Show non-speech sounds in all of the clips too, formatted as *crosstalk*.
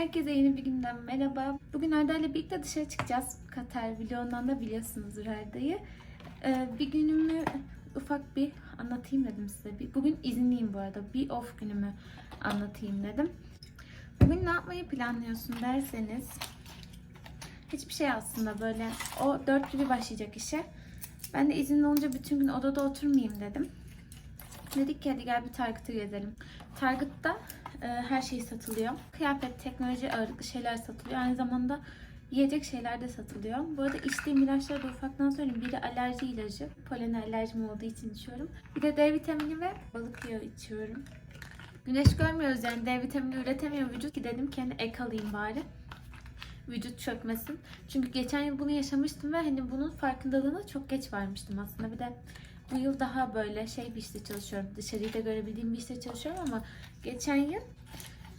Herkese yeni bir günden merhaba. Bugün Arda ile birlikte dışarı çıkacağız. Katar vlogundan da biliyorsunuzdur Arda'yı. Ee, bir günümü ufak bir anlatayım dedim size. Bir- Bugün izinliyim bu arada. Bir off günümü anlatayım dedim. Bugün ne yapmayı planlıyorsun derseniz hiçbir şey aslında böyle o dört gibi başlayacak işe. Ben de izinli olunca bütün gün odada oturmayayım dedim. Dedik ki hadi gel bir Target'ı gezelim. Target'ta her şey satılıyor. Kıyafet, teknoloji ağırlıklı şeyler satılıyor. Aynı zamanda yiyecek şeyler de satılıyor. Bu arada içtiğim ilaçları da ufaktan söyleyeyim. Biri alerji ilacı. Polen alerjim olduğu için içiyorum. Bir de D vitamini ve balık yağı içiyorum. Güneş görmüyoruz yani D vitamini üretemiyor vücut ki dedim hani ek alayım bari. Vücut çökmesin. Çünkü geçen yıl bunu yaşamıştım ve hani bunun farkındalığına çok geç varmıştım aslında. Bir de bu yıl daha böyle şey bir işte çalışıyorum. Dışarıyı da görebildiğim bir işte çalışıyorum ama geçen yıl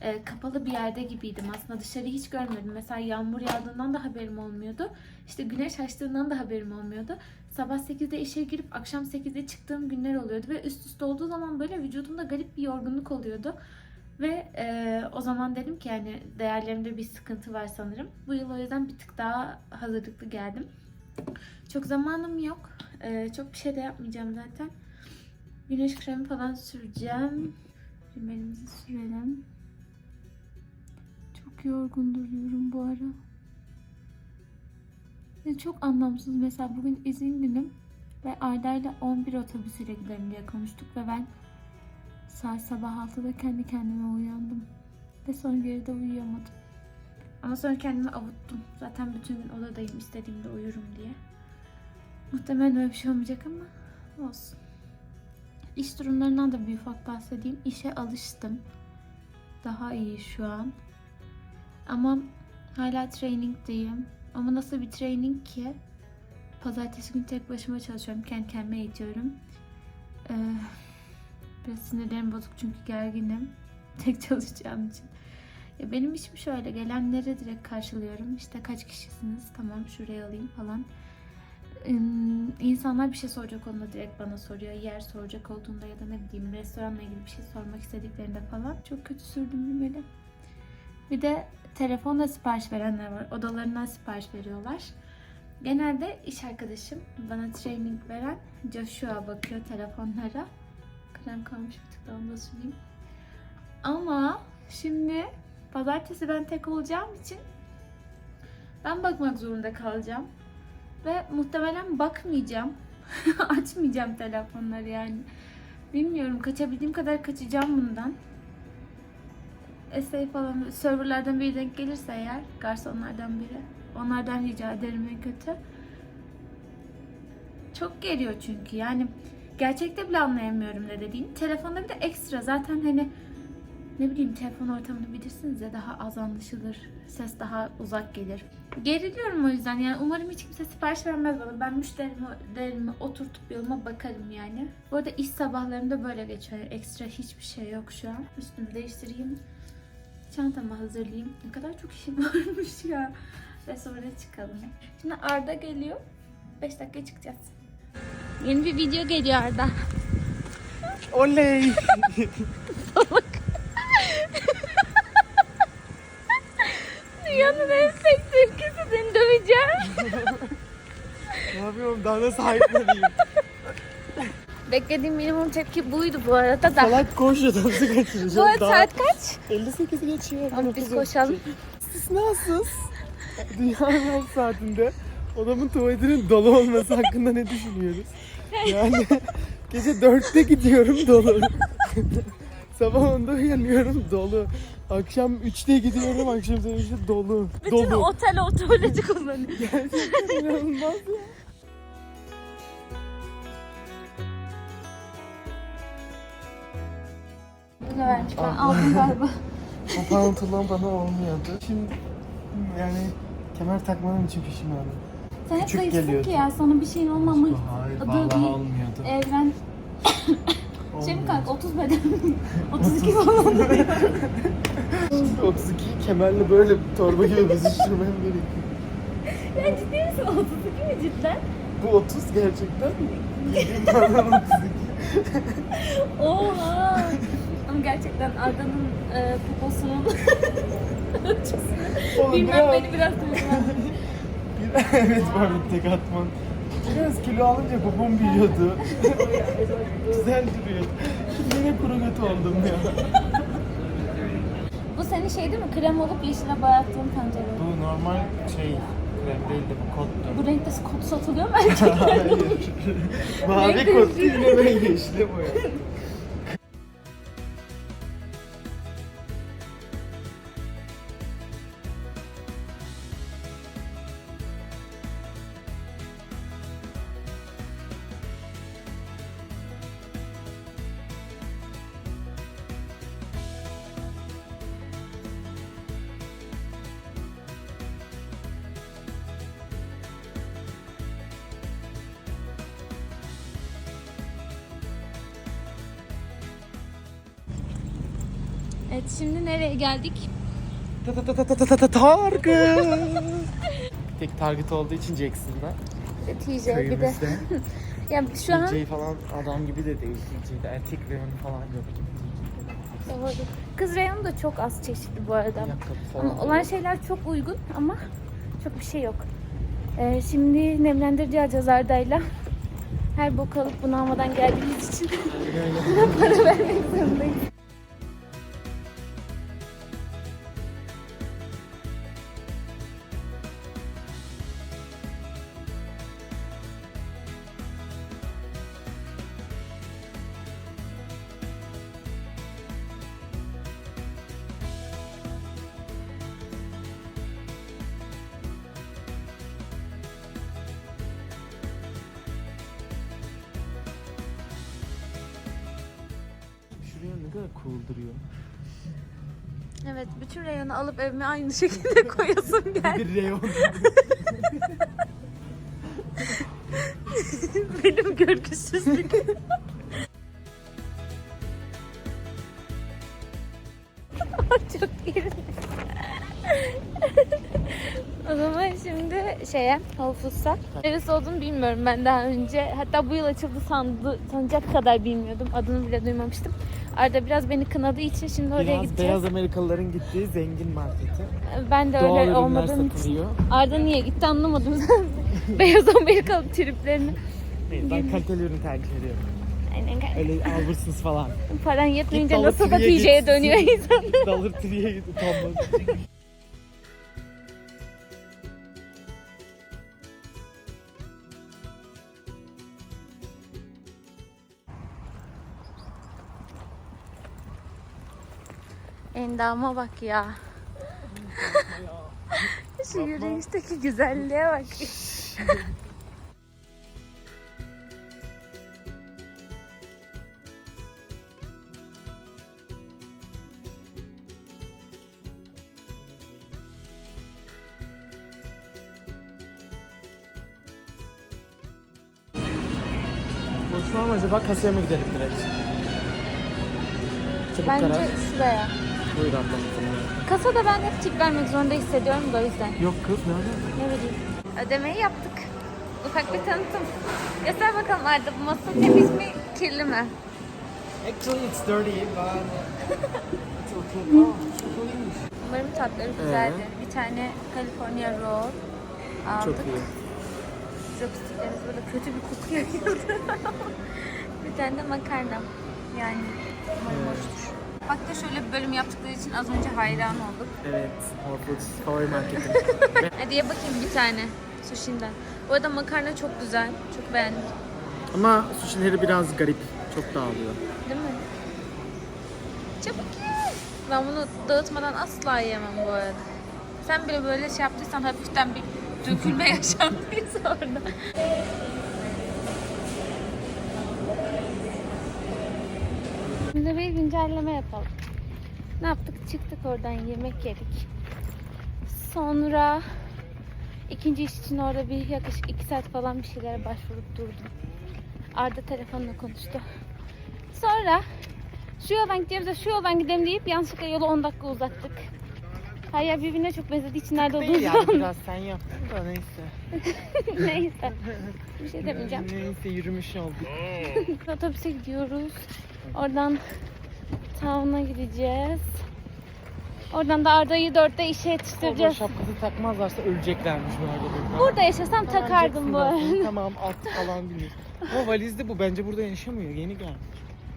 e, kapalı bir yerde gibiydim. Aslında dışarıyı hiç görmüyordum. Mesela yağmur yağdığından da haberim olmuyordu. İşte güneş açtığından da haberim olmuyordu. Sabah 8'de işe girip akşam 8'de çıktığım günler oluyordu ve üst üste olduğu zaman böyle vücudumda garip bir yorgunluk oluyordu. Ve e, o zaman dedim ki yani değerlerimde bir sıkıntı var sanırım. Bu yıl o yüzden bir tık daha hazırlıklı geldim. Çok zamanım yok. E, çok bir şey de yapmayacağım zaten. Güneş kremi falan süreceğim. Rimelimizi sürelim. Çok yorgun duruyorum bu ara. Ve çok anlamsız. Mesela bugün izin günüm ve Arda ile 11 otobüsüyle gidelim diye konuştuk ve ben saat sabah 6'da kendi kendime uyandım. Ve sonra geri de uyuyamadım. Ama sonra kendimi avuttum. Zaten bütün gün odadayım istediğimde uyurum diye. Muhtemelen öyle bir şey olmayacak ama olsun. İş durumlarından da bir ufak bahsedeyim. İşe alıştım. Daha iyi şu an. Ama hala trainingdeyim. Ama nasıl bir training ki? Pazartesi günü tek başıma çalışıyorum. Kendi kendime eğitiyorum. Ee, biraz sinirlerim bozuk çünkü gerginim. *laughs* Tek çalışacağım için. Ya benim işim şöyle. Gelenlere direkt karşılıyorum. İşte kaç kişisiniz? Tamam şuraya alayım falan. İnsanlar bir şey soracak olduğunda direkt bana soruyor. Yer soracak olduğunda ya da ne bileyim restoranla ilgili bir şey sormak istediklerinde falan. Çok kötü sürdüm böyle. Bir de telefonla sipariş verenler var. Odalarından sipariş veriyorlar. Genelde iş arkadaşım bana training veren Joshua bakıyor telefonlara. Krem kalmış bir tık da onu da süreyim. Ama şimdi pazartesi ben tek olacağım için ben bakmak zorunda kalacağım. Ve muhtemelen bakmayacağım. *laughs* Açmayacağım telefonları yani. Bilmiyorum kaçabildiğim kadar kaçacağım bundan. essay falan serverlardan biri denk gelirse eğer garsonlardan biri onlardan rica ederim en kötü. Çok geliyor çünkü yani gerçekte bile anlayamıyorum ne dediğini. Telefonda bir de ekstra zaten hani ne bileyim telefon ortamını bilirsiniz ya daha az anlaşılır. Ses daha uzak gelir. Geriliyorum o yüzden yani umarım hiç kimse sipariş vermez bana. Ben müşterilerimi oturtup yoluma bakarım yani. Bu arada iş sabahlarımda böyle geçiyor. Ekstra hiçbir şey yok şu an. Üstümü değiştireyim. Çantamı hazırlayayım. Ne kadar çok işim *laughs* varmış ya. Ve sonra çıkalım. Şimdi Arda geliyor. 5 dakika çıkacağız. Yeni bir video geliyor Arda. Oley! *laughs* Dünyanın en seks tepkisi seni döveceğim. *laughs* ne yapıyorum? Daha nasıl sahipleneyim? *laughs* Beklediğim minimum tepki buydu bu arada da. Salak koş odamızı kaçıracağız. Bu arada saat kaç? 58 geçiyor. Tamam, biz 19 koşalım. İstisnasız. Dünyanın saatinde odamın tuvaletinin dolu olması hakkında ne düşünüyoruz? Yani gece 4'te gidiyorum dolu. *laughs* Sabah 10'da uyanıyorum dolu. Akşam 3'te gidiyorum akşam 3'te dolu. Bütün dolu. otel o tuvaleti kullanıyor. Gerçekten inanılmaz ya. Bu ne vermiş ben aldım galiba. O pantolon bana olmuyordu. Şimdi yani kemer takmadığım için pişmanım. Sen hep zayıfsın geliyordu. ki ya sana bir şeyin olmamı. Hayır vallahi olmuyordu. Evren şey mi Olmuyordu. kanka 30 beden 32 *laughs* falan. 32 *laughs* kemerle böyle torba gibi büzüştürmem gerekiyor. ya ciddi misin 32 mi cidden? Bu 30 gerçekten. Giydiğim pantolon 32. Oha. Ama gerçekten Arda'nın e, poposunun Oğlum Bilmem biraz- beni biraz *laughs* duygulandırdı. evet böyle tek atman. Biraz kilo alınca babam büyüyordu. *laughs* Güzel duruyor. Yine kuru götü oldum ya. Bu senin şey değil mi? Krem olup yeşile boyattığın pencere. Bu normal şey krem değil de bu kottu. Bu renkte kod satılıyor mu bence? *laughs* *laughs* Hayır. Mavi Renk kottu değiştirdi. yine ben yeşile boyadım. Evet şimdi nereye geldik? Ta ta ta ta ta ta ta ta Target. *laughs* Tek target olduğu için Jackson'da. TJ bir de. Köyümüzde. *laughs* Ya şu an TJ falan adam gibi de değil TJ'de. Erkek reyonu falan yok gibi. Doğru. Kız reyonu da çok az çeşitli bu arada. Ayakkabı falan. Ama olan şeyler çok uygun ama çok bir şey yok. Ee, şimdi nemlendirici alacağız Arda'yla. Her bok alıp bunu almadan geldiğimiz için *laughs* para vermek zorundayız. Kadar cool duruyor. Evet, bütün reyonu alıp evime aynı şekilde *laughs* koyasım geldi. Bir reyon. *laughs* Benim görgüsüzlük. *laughs* Çok iyi. o zaman şimdi şeye, Foods'a. Neresi olduğunu bilmiyorum ben daha önce. Hatta bu yıl açıldı sandı, sanacak kadar bilmiyordum. Adını bile duymamıştım. Arda biraz beni kınadığı için şimdi oraya Biraz gideceğiz. beyaz Amerikalıların gittiği zengin marketi. Ben de Doğal öyle ürünler olmadığım için. satılıyor. Arda niye gitti anlamadım *laughs* beyaz Amerikalı triplerini. Neyse, ben kaliteli ürün tercih ediyorum. Aynen. Öyle Albertsons falan. Paran yetmeyince nasıl da git. dönüyor *laughs* insan. Dollar Tree'ye gidip Endama bak ya. *laughs* Şu yürüyüşteki güzelliğe bak. Mı acaba kasaya mı gidelim direkt? Çabuk Bence karar. şuraya. Buyur abla. Kasada ben hep tip vermek zorunda hissediyorum da o yüzden. Yok kız ne öyle? Ne bileyim. Ödemeyi yaptık. Ufak bir tanıtım. Göster bakalım Arda bu masa temiz mi, kirli mi? Actually it's dirty but *laughs* it's okay. Oh, çok iyiymiş. Umarım tatları güzeldir. Bir tane California Roll aldık. Çok iyi. Chopsticklerimiz böyle kötü bir koku yayıldı. *laughs* bir tane de makarna. Yani umarım hoştur. Da şöyle bir bölüm yaptıkları için az önce hayran olduk. Evet. Whole Foods favori marketim. *laughs* Hadi ye bakayım bir tane sushi'nden. Bu arada makarna çok güzel. Çok beğendim. Ama sushi'leri biraz garip. Çok dağılıyor. Değil mi? Çabuk ye. Ben bunu dağıtmadan asla yiyemem bu arada. Sen bile böyle şey yaptıysan hafiften bir dökülme *laughs* yaşandıysa orada. Şimdi bir güncelleme yapalım. Ne yaptık? Çıktık oradan yemek yedik. Sonra ikinci iş için orada bir yaklaşık iki saat falan bir şeylere başvurup durdum. Arda telefonla konuştu. Sonra şu yoldan gidiyoruz da şu yoldan gidelim deyip yanlışlıkla yolu 10 dakika uzattık. Her yer birbirine çok benzediği için nerede Değil olduğumuzu yani biraz sen yaptın da neyse. *laughs* Neyse. Bir şey demeyeceğim. Neyse yürümüş olduk. *laughs* Otobüse gidiyoruz. Oradan town'a gideceğiz. Oradan da Arda'yı dörtte işe Orada yetiştireceğiz. şapkası takmazlarsa öleceklermiş bu arada. Burada yaşasam takardım bu arada. Jackson, Tamam at falan biliyorsun. Ama valizde bu bence burada yaşamıyor. Yeni gelmiş.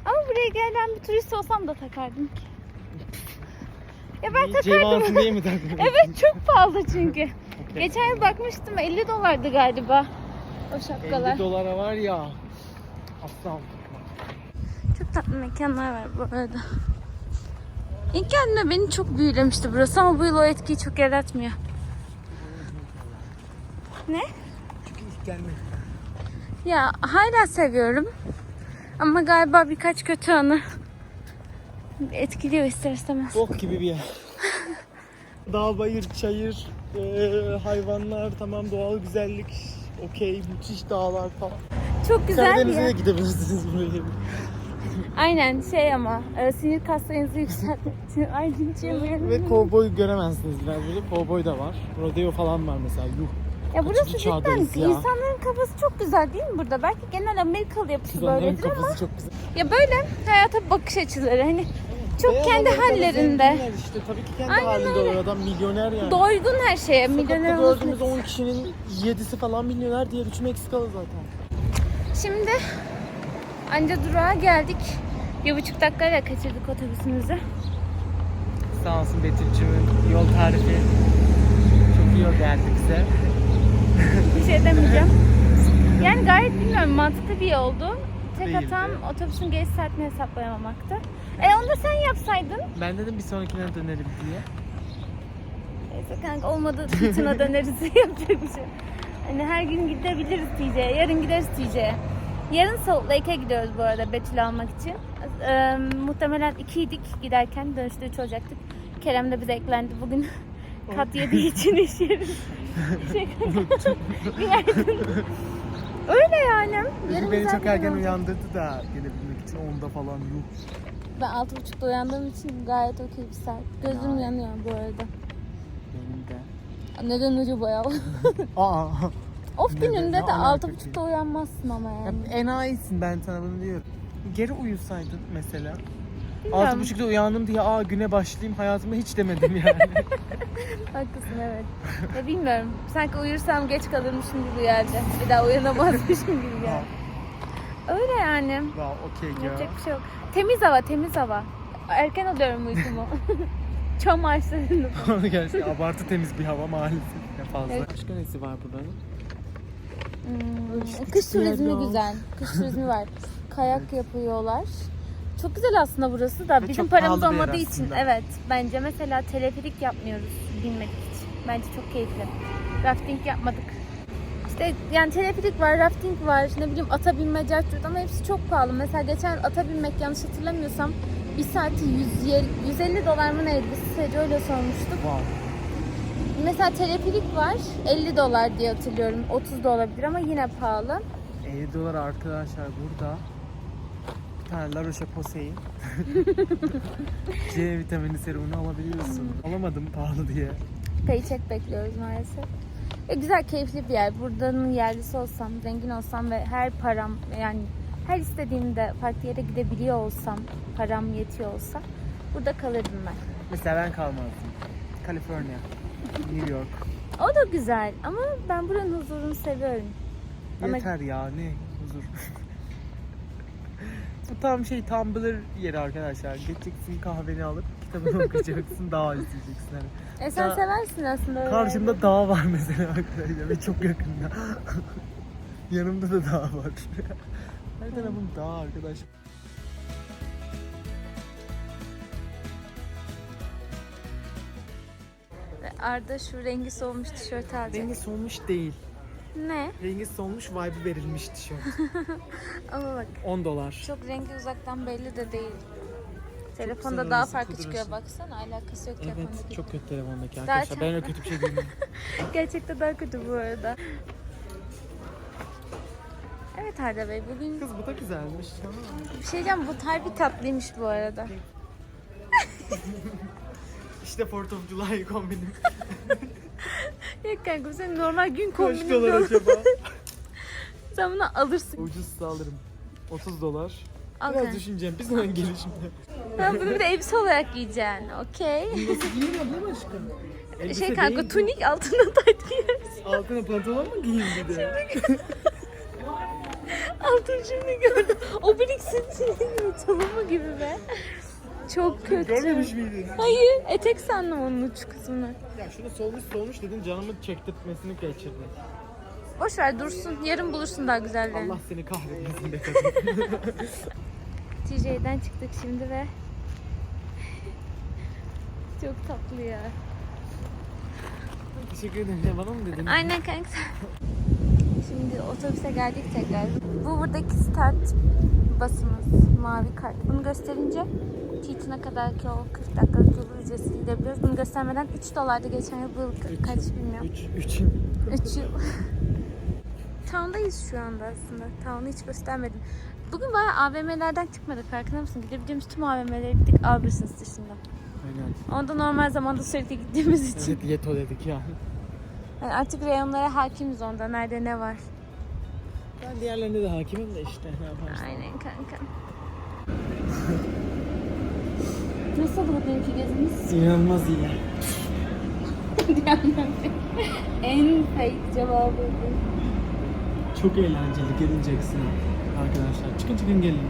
Ama buraya gelen bir turist olsam da takardım ki. Ya ben takardım. Ceyvansın diye mi *laughs* takmıyorsun? Evet çok pahalı çünkü. Geçen yıl bakmıştım 50 dolardı galiba o şapkalar. 50 dolara var ya. Aslan. Çok tatlı mekanlar var bu arada. İlk geldiğimde beni çok büyülemişti burası ama bu yıl o etkiyi çok yaratmıyor. Ne? Çünkü ilk gelmedi. Ya hala seviyorum. Ama galiba birkaç kötü anı etkiliyor ister istemez. Bok gibi bir yer. *laughs* Dağ, bayır, çayır, eee, hayvanlar, tamam doğal güzellik, okey, müthiş dağlar falan. Çok güzel bir Karadeniz'e de yer. gidebilirsiniz buraya. Aynen şey ama e, sinir kaslarınızı yükseltmek için *laughs* hiç yemeyelim. Ve kovboy göremezsiniz biraz burada. Kovboy da var. Rodeo falan var mesela. Yuh. Ya burası cidden ya? insanların kafası çok güzel değil mi burada? Belki genel Amerikalı yapısı Kız onların böyledir ama kafası çok güzel. ya böyle hayata bakış açıları hani çok Beyaz kendi Amerikalı hallerinde. zenginler işte tabii ki kendi Aynen halinde öyle. o adam milyoner yani. Doygun her şeye. Sokakta Milyoner gördüğümüz olsun. 10 kişinin 7'si falan milyoner diğer 3 Meksikalı zaten. Şimdi anca durağa geldik. Bir buçuk dakikayla kaçırdık otobüsümüzü. Sağ olsun Betül'cümün yol tarifi. Çok iyi yol geldi bize. Bir şey demeyeceğim. *laughs* Yani gayet bilmiyorum mantıklı bir yoldu. Tek Değildi. hatam otobüsün geliş saatini hesaplayamamaktı. E onu da sen yapsaydın. Ben dedim bir sonrakine dönerim diye. Neyse kanka olmadı fırtına döneriz *laughs* yapacak bir şey. Hani her gün gidebiliriz TC'ye. Yarın gideriz TC'ye. Yarın Salt Lake'e gidiyoruz bu arada Betül almak için. Ee, muhtemelen ikiydik giderken dönüşte üç olacaktık. Kerem de bize eklendi bugün. Kat yediği için iş yeri. Şey, Günaydın. Öyle yani. Yarın beni güzel çok bir gün erken olacak. uyandırdı da gelebilmek için 10'da falan yuh. Ben altı buçukta uyandığım için gayet okey bir saat. Gözüm Ya. yanıyor bu arada. Benim de. Neden acaba ya? Aa. Of gününde de altı buçukta uyanmazsın ama Ya yani. enayisin ben sana bunu diyorum. Geri uyusaydın mesela. Bilmiyorum. Altı buçukta uyandım diye aa güne başlayayım hayatıma hiç demedim yani. *laughs* *laughs* Haklısın evet. ya bilmiyorum. Sanki uyursam geç kalırmışım gibi geldi. Bir daha uyanamazmışım gibi geldi. Öyle yani. Wow, okey ya. Yapacak bir şey yok. Temiz hava, temiz hava. Erken alıyorum uykumu. *laughs* Çam ağaçlarında. Gerçekten abartı temiz bir hava maalesef. Ne fazla. Evet. Başka nesi var buranın? Hmm, kış turizmi güzel. Kış turizmi var. *laughs* Kayak yapıyorlar. Çok güzel aslında burası da Ve bizim çok paramız pahalı bir yer olmadığı için aslında. evet bence mesela teleferik yapmıyoruz binmek için. Bence çok keyifli. Rafting yapmadık. İşte yani teleferik var, rafting var, ne bileyim ata binme, cartçurt ama hepsi çok pahalı. Mesela geçen ata binmek yanlış hatırlamıyorsam bir saati 150, 150 dolar mı neydi? Sadece öyle sormuştuk. Wow. Mesela teleferik var 50 dolar diye hatırlıyorum. 30 da olabilir ama yine pahalı. 50 dolar arkadaşlar burada bir tane La Roche-Posay'in *laughs* C vitamini serumunu alabiliyorsun. Alamadım pahalı diye. Paycheck bekliyoruz maalesef. E, güzel, keyifli bir yer. Buradanın yerlisi olsam, zengin olsam ve her param yani her istediğimde farklı yere gidebiliyor olsam, param yetiyor olsa burada kalırdım ben. Mesela ben kalmazdım. California, New York. O da güzel ama ben buranın huzurunu seviyorum. Ama- Yeter ya ne huzur. Bu *laughs* tam şey Tumblr yeri arkadaşlar. Geçeceksin kahveni alıp kitabını *laughs* okuyacaksın, dağ izleyeceksin. Hani. E sen Ya, seversin aslında öyle. Karşımda dağ var mesela arkadaşlar ve çok yakında. *laughs* Yanımda da dağ var. Her tarafım dağ arkadaş. Arda şu rengi solmuş tişört alacak. Rengi solmuş değil. Ne? Rengi solmuş vibe verilmiş tişört. *laughs* Ama bak 10 dolar. çok rengi uzaktan belli de değil. Telefonda daha farklı çıkıyor baksana alakası yok Evet telefondaki. çok kötü telefondaki Daha arkadaşlar. Ben öyle kötü bir şey görmedim. *laughs* Gerçekten daha kötü bu arada. Evet Arda Bey bugün Kız bu da güzelmiş. Bir şey diyeceğim bu harbi tatlıymış bu arada. *laughs* İşte 4th of July *laughs* kombinim. Yok kanka senin normal gün Kaç kombinin dolar değil. acaba? *laughs* Sen bunu alırsın. Ucuzsa alırım. 30 dolar. Al Biraz kanka. düşüneceğim. Bir zaman gelişimde. Ha, bunu bir de elbise olarak giyeceksin. Okey. Nasıl giyeyim ablam aşkım? Elbise Şey kanka değil. tunik altına tayt giyeriz. Altına pantolon mu giyeyim bir de? *laughs* Altın şimdi gördüm. O biriksin senin çalımı gibi be. Çok kötü. Görmemiş miydin? Hayır etek sandım onun uç kısmını. Ya şunu solmuş solmuş dedin canımı çektirtmesini geçirdin. Boş ver dursun. Yarın bulursun daha güzellerini. Allah seni kahretmesin be kadın. *laughs* TJ'den çıktık şimdi ve *laughs* çok tatlı ya. Teşekkür ederim. Ya bana mı dedin? Aynen kanka. Şimdi otobüse geldik tekrar. Bu buradaki start basımız. Mavi kart. Bunu gösterince Titan'a kadarki o 40 dakikalık yolu ücretsiz gidebiliyoruz. Bunu göstermeden 3 dolardı geçen yıl. Bu yıl Üç. kaç bilmiyorum. 3 3 3 yıl. *laughs* Town'dayız şu anda aslında. Town'u hiç göstermedim. Bugün bayağı AVM'lerden çıkmadık farkında mısın? Gidebileceğimiz tüm AVM'lere gittik Albertsons dışında. Aynen. Onda normal zamanda sürekli gittiğimiz için. Evet yeto dedik ya. Yani artık reyonlara hakimiz onda. Nerede ne var. Ben diğerlerine de hakimim de işte ne yaparsın. Aynen kanka. Nasıl bugünkü gezimiz? İnanılmaz iyi. en fake cevabı bu. Çok eğlenceli geleceksin arkadaşlar. Çıkın çıkın gelin.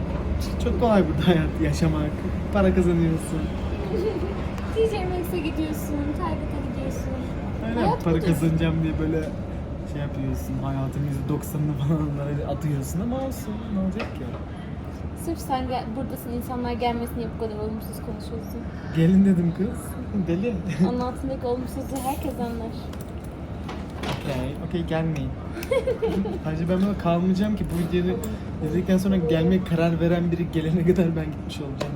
Çok kolay burada hayat yaşamak. Para kazanıyorsun. *laughs* DJ Max'e gidiyorsun, Target'a gidiyorsun. Aynen Hayat para budur. kazanacağım diye böyle şey yapıyorsun. Hayatın %90'ını falan onlara atıyorsun ama olsun. Ne olacak ki? Sırf sen gel- buradasın, insanlar gelmesin diye bu kadar olumsuz konuşuyorsun. Gelin dedim kız. *laughs* Deli. Onun altındaki olumsuzluğu herkes anlar. Okey, okey gelmeyin. *laughs* Ayrıca ben böyle kalmayacağım ki bu videoyu izledikten sonra gelmeye karar veren biri gelene kadar ben gitmiş olacağım.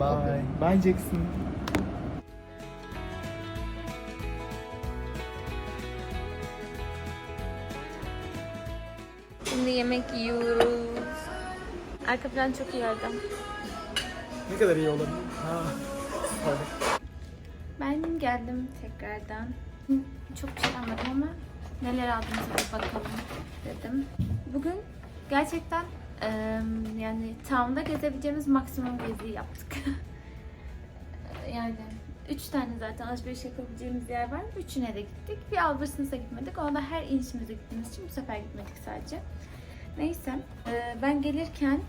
Bye. Bye Jackson. Şimdi yemek yiyoruz. Arka plan çok iyi orada. Ne kadar iyi olabilir? Ha. Ben geldim tekrardan. Çok bir şey almadım ama neler aldığımıza bir bakalım dedim. Bugün gerçekten yani town'da gezebileceğimiz maksimum geziyi yaptık. *laughs* yani üç tane zaten alışveriş yapabileceğimiz yer var. Üçüne de gittik. Bir Albertsons'a gitmedik. Ona da her inişimizde gittiğimiz için bu sefer gitmedik sadece. Neyse. eee, ben gelirken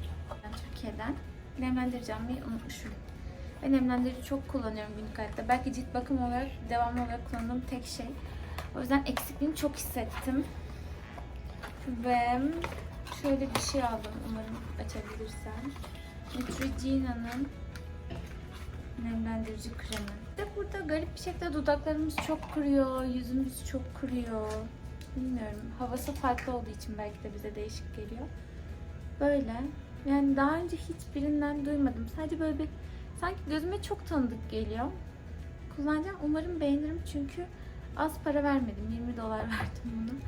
Türkiye'den nemlendirici almayı unutmuşum. Ben nemlendirici çok kullanıyorum günlük hayatta. Belki cilt bakım olarak devamlı olarak kullandığım tek şey. O yüzden eksikliğini çok hissettim. Ve şöyle bir şey aldım umarım açabilirsem. Neutrogena'nın nemlendirici kremi. De burada garip bir şekilde dudaklarımız çok kuruyor, yüzümüz çok kuruyor. Bilmiyorum. Havası farklı olduğu için belki de bize değişik geliyor. Böyle. Yani daha önce hiçbirinden duymadım. Sadece böyle bir Sanki gözüme çok tanıdık geliyor. Kullanacağım. Umarım beğenirim çünkü az para vermedim. 20 dolar *laughs* verdim bunu.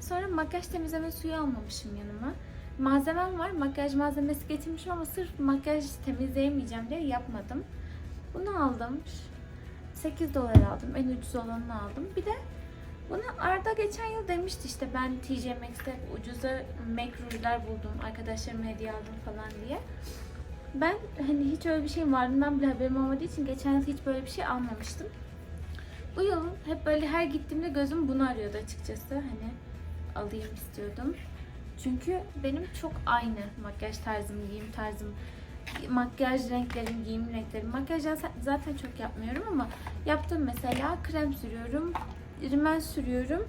Sonra makyaj temizleme suyu almamışım yanıma. Malzemem var. Makyaj malzemesi getirmişim ama sırf makyaj temizleyemeyeceğim diye yapmadım. Bunu aldım. 8 dolar aldım. En ucuz olanını aldım. Bir de bunu Arda geçen yıl demişti işte ben TJ Maxx'te ucuza MAC rujlar buldum. Arkadaşlarıma hediye aldım falan diye. Ben hani hiç öyle bir şeyin varlığından bile haberim olmadığı için geçen yıl hiç böyle bir şey almamıştım. Bu yıl hep böyle her gittiğimde gözüm bunu arıyordu açıkçası. Hani alayım istiyordum. Çünkü benim çok aynı makyaj tarzım, giyim tarzım, makyaj renklerim, giyim renklerim. Makyaj zaten çok yapmıyorum ama yaptım mesela krem sürüyorum, rimel sürüyorum,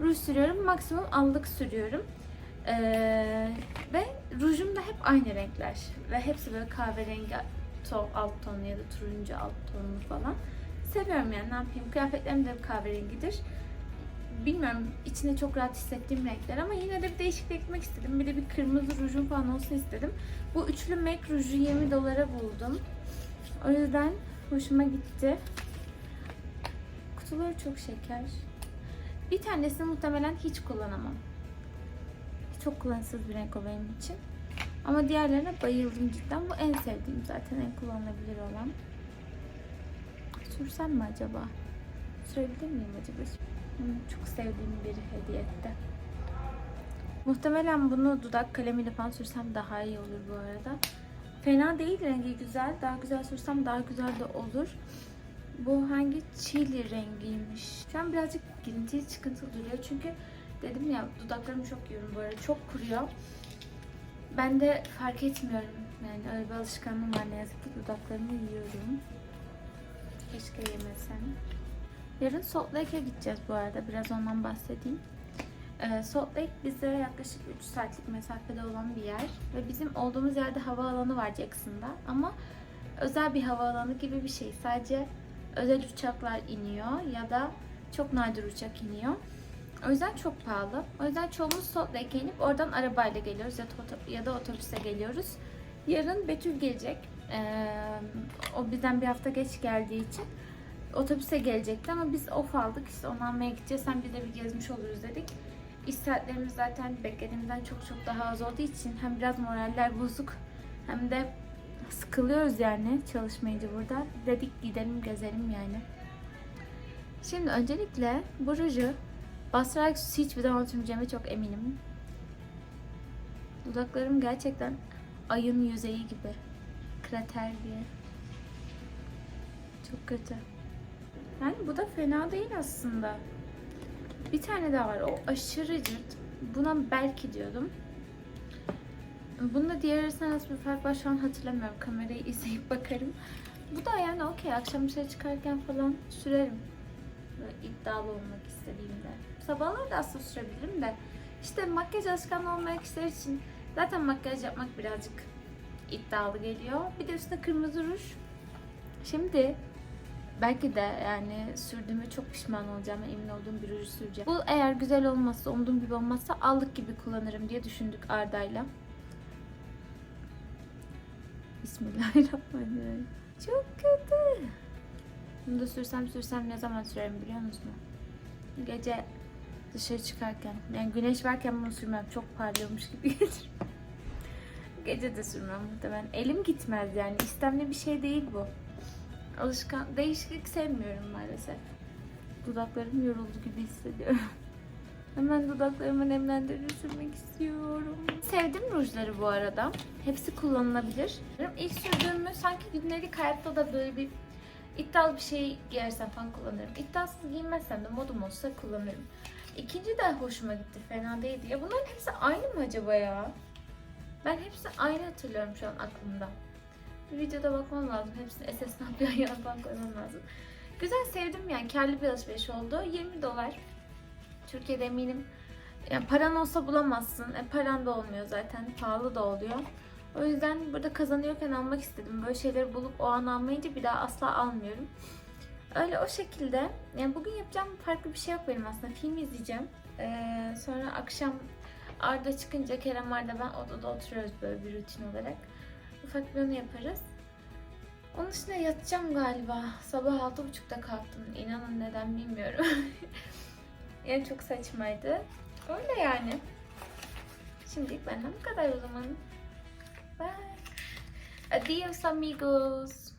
ruj sürüyorum, maksimum allık sürüyorum. Ee, ve rujum da hep aynı renkler. Ve hepsi böyle kahverengi to, alt tonu ya da turuncu alt tonlu falan. Seviyorum yani ne yapayım. Kıyafetlerim de kahverengidir. Bilmiyorum içinde çok rahat hissettiğim renkler ama yine de bir değişiklik etmek istedim. Bir de bir kırmızı rujum falan olsun istedim. Bu üçlü MAC ruju 20 dolara buldum. O yüzden hoşuma gitti. Kutuları çok şeker. Bir tanesini muhtemelen hiç kullanamam. Çok kullanışsız bir renk o benim için. Ama diğerlerine bayıldım cidden. Bu en sevdiğim zaten en kullanılabilir olan. Sürsem mi acaba? Sürebilir miyim acaba? Hmm, çok sevdiğim biri hediye etti. Muhtemelen bunu dudak kalemiyle falan sürsem daha iyi olur bu arada. Fena değil rengi güzel. Daha güzel sürsem daha güzel de olur. Bu hangi çili rengiymiş? Şu an birazcık girintili çıkıntılı duruyor. Çünkü dedim ya dudaklarım çok yiyorum bu arada. Çok kuruyor. Ben de fark etmiyorum. Yani öyle bir alışkanlığım var ne yazık ki dudaklarımı yiyorum. Keşke yemesem. Yarın Salt Lake'e gideceğiz bu arada. Biraz ondan bahsedeyim. Ee, Salt Lake bize yaklaşık 3 saatlik mesafede olan bir yer. Ve bizim olduğumuz yerde havaalanı var Jackson'da. Ama özel bir havaalanı gibi bir şey. Sadece özel uçaklar iniyor ya da çok nadir uçak iniyor. O yüzden çok pahalı. O yüzden çoğumuz Salt inip oradan arabayla geliyoruz ya da, ya da otobüse geliyoruz. Yarın Betül gelecek. Ee, o bizden bir hafta geç geldiği için otobüse gelecekti ama biz off aldık. İşte onu almaya gideceğiz. Hem bir de bir gezmiş oluruz dedik. İş saatlerimiz zaten beklediğimizden çok çok daha az olduğu için hem biraz moraller bozuk hem de sıkılıyoruz yani çalışmayınca burada. Dedik gidelim gezelim yani. Şimdi öncelikle bu ruju bastırarak hiçbir zaman sürmeyeceğime çok eminim. Dudaklarım gerçekten ayın yüzeyi gibi. Krater diye. Çok kötü. Yani bu da fena değil aslında. Bir tane daha var. O aşırı cırt. Buna belki diyordum. Bunda diğer arasında bir fark var şu an hatırlamıyorum. Kamerayı izleyip *laughs* bakarım. Bu da yani okey. Akşam dışarı çıkarken falan sürerim. Böyle iddialı olmak istediğimde. Sabahlar da aslında sürebilirim de. İşte makyaj alışkanlığı olmayan kişiler için zaten makyaj yapmak birazcık iddialı geliyor. Bir de üstüne kırmızı ruj. Şimdi belki de yani sürdüğüme çok pişman olacağım emin olduğum bir ruj süreceğim. Bu eğer güzel olmazsa, umduğum gibi olmazsa allık gibi kullanırım diye düşündük Arda'yla. Bismillahirrahmanirrahim. Çok kötü. Bunu da sürsem sürsem ne zaman sürerim biliyor musun? Gece dışarı çıkarken. Yani güneş varken bunu sürmem. Çok parlıyormuş gibi *laughs* gelir. Gece de sürmem muhtemelen. Elim gitmez yani. İstemli bir şey değil bu. Alışkan, değişiklik sevmiyorum maalesef. Dudaklarım yoruldu gibi hissediyorum. Hemen dudaklarımı nemlendirip sürmek istiyorum. Sevdim rujları bu arada. Hepsi kullanılabilir. İlk sürdüğümü sanki gündelik hayatta da böyle bir iddialı bir şey giyersem falan kullanırım. İddiasız giyinmezsem de modum olsa kullanırım. İkinci de hoşuma gitti. Fena değildi. Ya bunların hepsi aynı mı acaba ya? Ben hepsini aynı hatırlıyorum şu an aklımda. Bir videoda bakmam lazım. Hepsini SS ne yapıyor yana falan koymam lazım. Güzel sevdim yani. Karlı bir alışveriş oldu. 20 dolar. Türkiye'de eminim yani paran olsa bulamazsın. E, paran da olmuyor zaten. Pahalı da oluyor. O yüzden burada kazanıyorken almak istedim. Böyle şeyleri bulup o an almayınca bir daha asla almıyorum. Öyle o şekilde. Yani bugün yapacağım farklı bir şey yok benim aslında. Film izleyeceğim. Ee, sonra akşam Arda çıkınca Kerem Arda ben odada oturuyoruz böyle bir rutin olarak. Ufak bir onu yaparız. Onun dışında yatacağım galiba. Sabah 6.30'da kalktım. İnanın neden bilmiyorum. *laughs* yani çok saçmaydı. Öyle yani. Şimdilik benden bu kadar o zaman. Bye. Adios amigos.